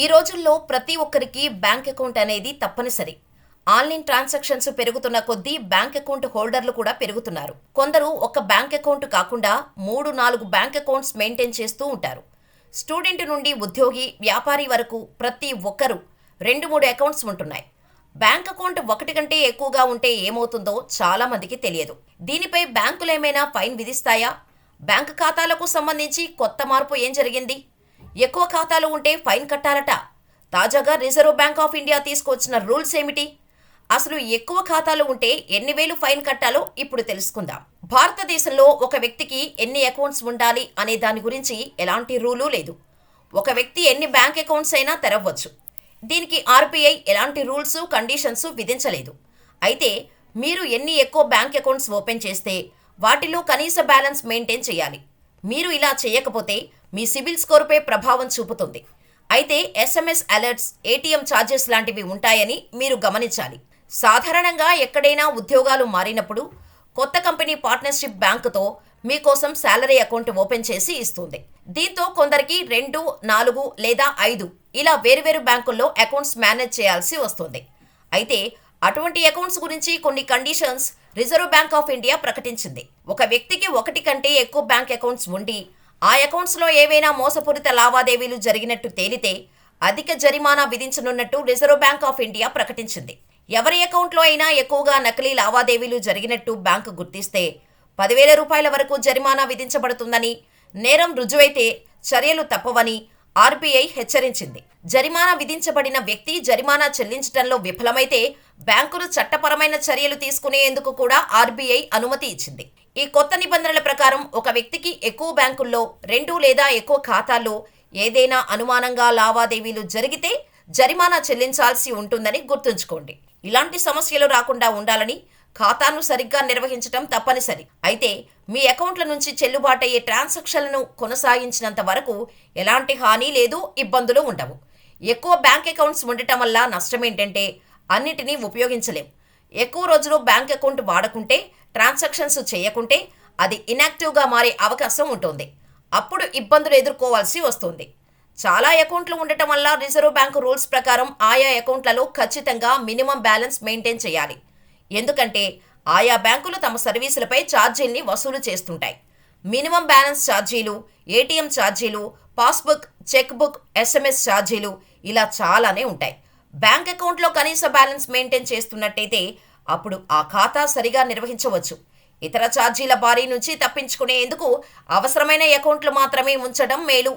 ఈ రోజుల్లో ప్రతి ఒక్కరికి బ్యాంక్ అకౌంట్ అనేది తప్పనిసరి. ఆన్లైన్ ట్రాన్సాక్షన్స్ పెరుగుతున్న కొద్దీ బ్యాంక్ అకౌంట్ హోల్డర్లు కూడా పెరుగుతున్నారు. కొందరు ఒక బ్యాంక్ అకౌంట్ కాకుండా మూడు నాలుగు బ్యాంక్ అకౌంట్స్ మెయింటైన్ చేస్తూ ఉంటారు. స్టూడెంట్ నుండి ఉద్యోగి వ్యాపారి వరకు ప్రతి ఒక్కరూ రెండు మూడు అకౌంట్స్ ఉంటున్నాయి. బ్యాంక్ అకౌంట్ ఒకటి కంటే ఎక్కువగా ఉంటే ఏమవుతుందో చాలా మందికి తెలియదు. దీనిపై బ్యాంకులు ఏమైనా ఫైన్ విధిస్తాయా? బ్యాంక్ ఖాతాలకు సంబంధించి కొత్త మార్పు ఏం జరిగింది? ఎక్కువ ఖాతాలు ఉంటే ఫైన్ కట్టాలట. తాజాగా రిజర్వ్ బ్యాంక్ ఆఫ్ ఇండియా తీసుకొచ్చిన రూల్స్ ఏమిటి? అసలు ఎక్కువ ఖాతాలు ఉంటే ఎన్ని వేలు ఫైన్ కట్టాలో ఇప్పుడు తెలుసుకుందాం. భారతదేశంలో ఒక వ్యక్తికి ఎన్ని అకౌంట్స్ ఉండాలి అనే దాని గురించి ఎలాంటి రూలు లేదు. ఒక వ్యక్తి ఎన్ని బ్యాంక్ అకౌంట్స్ అయినా తెరవచ్చు దీనికి ఆర్బీఐ ఎలాంటి రూల్స్ కండిషన్స్ విధించలేదు. అయితే మీరు ఎన్ని ఎక్కువ బ్యాంక్ అకౌంట్స్ ఓపెన్ చేస్తే వాటిలో కనీస బ్యాలెన్స్ మెయింటైన్ చేయాలి. మీరు ఇలా చేయకపోతే మీ సిబిల్ స్కోర్పై ప్రభావం చూపుతుంది. అయితే ఎస్ఎంఎస్ అలర్ట్స్ ఏటీఎం ఛార్జెస్ లాంటివి ఉంటాయని మీరు గమనించాలి. సాధారణంగా ఎక్కడైనా ఉద్యోగాలు మారినప్పుడు కొత్త కంపెనీ పార్ట్నర్షిప్ బ్యాంకుతో మీకోసం శాలరీ అకౌంట్ ఓపెన్ చేసి ఇస్తుంది. దీంతో కొందరికి రెండు నాలుగు లేదా ఐదు ఇలా వేరువేరు బ్యాంకుల్లో అకౌంట్స్ మేనేజ్ చేయాల్సి వస్తుంది. అయితే అటువంటి అకౌంట్స్ గురించి కొన్ని conditions Reserve Bank of India ప్రకటించింది. ఒక వ్యక్తికి ఒకటి కంటే ఎక్కువ బ్యాంక్ అకౌంట్స్ ఉండి ఆ అకౌంట్స్లో ఏవైనా మోసపూరిత లావాదేవీలు జరిగినట్టు తేలితే అధిక జరిమానా విధించనున్నట్టు రిజర్వ్ బ్యాంక్ ఆఫ్ ఇండియా ప్రకటించింది. ఎవరి అకౌంట్లో అయినా ఎక్కువగా నకిలీ లావాదేవీలు జరిగినట్టు బ్యాంకు గుర్తిస్తే పదివేల రూపాయల వరకు జరిమానా విధించబడుతుందని నేరం రుజువైతే చర్యలు తప్పవని ఆర్బీఐ హెచ్చరించింది. జరిమానా విధించబడిన వ్యక్తి జరిమానా చెల్లించడంలో విఫలమైతే బ్యాంకులు చట్టపరమైన చర్యలు తీసుకునేందుకు కూడా ఆర్బీఐ అనుమతి ఇచ్చింది. ఈ కొత్త నిబంధనల ప్రకారం ఒక వ్యక్తికి ఎక్కువ బ్యాంకుల్లో రెండు లేదా ఎక్కువ ఖాతాల్లో ఏదైనా అనుమానంగా లావాదేవీలు జరిగితే జరిమానా చెల్లించాల్సి ఉంటుందని గుర్తుంచుకోండి. ఇలాంటి సమస్యలు రాకుండా ఉండాలని ఖాతాను సరిగ్గా నిర్వహించడం తప్పనిసరి. అయితే మీ అకౌంట్ల నుంచి చెల్లుబాటయ్యే ట్రాన్సాక్షన్లను కొనసాగించినంత వరకు ఎలాంటి హాని లేదు ఇబ్బందులు ఉండవు. ఎక్కువ బ్యాంక్ అకౌంట్స్ ఉండటం వల్ల నష్టం ఏంటంటే అన్నిటినీ ఉపయోగించలేం. ఎక్కువ రోజులు బ్యాంక్ అకౌంట్ వాడకుంటే ట్రాన్సాక్షన్స్ చేయకుంటే అది ఇనాక్టివ్గా మారే అవకాశం ఉంటుంది. అప్పుడు ఇబ్బందులు ఎదుర్కోవాల్సి వస్తుంది. చాలా అకౌంట్లు ఉండటం వల్ల రిజర్వ్ బ్యాంకు రూల్స్ ప్రకారం ఆయా అకౌంట్లలో ఖచ్చితంగా మినిమం బ్యాలెన్స్ మెయింటైన్ చేయాలి. ఎందుకంటే ఆయా బ్యాంకులు తమ సర్వీసులపై ఛార్జీల్ని వసూలు చేస్తుంటాయి. మినిమం బ్యాలెన్స్ ఛార్జీలు ఏటీఎం ఛార్జీలు పాస్బుక్ చెక్ బుక్ ఎస్ఎంఎస్ ఛార్జీలు ఇలా చాలానే ఉంటాయి. బ్యాంక్ అకౌంట్లో కనీస బ్యాలెన్స్ మెయింటైన్ చేస్తున్నట్టయితే అప్పుడు ఆ ఖాతా సరిగా నిర్వహించవచ్చు. ఇతర ఛార్జీల బారీ నుంచి తప్పించుకునేందుకు అవసరమైన అకౌంట్లు మాత్రమే ఉంచడం మేలు.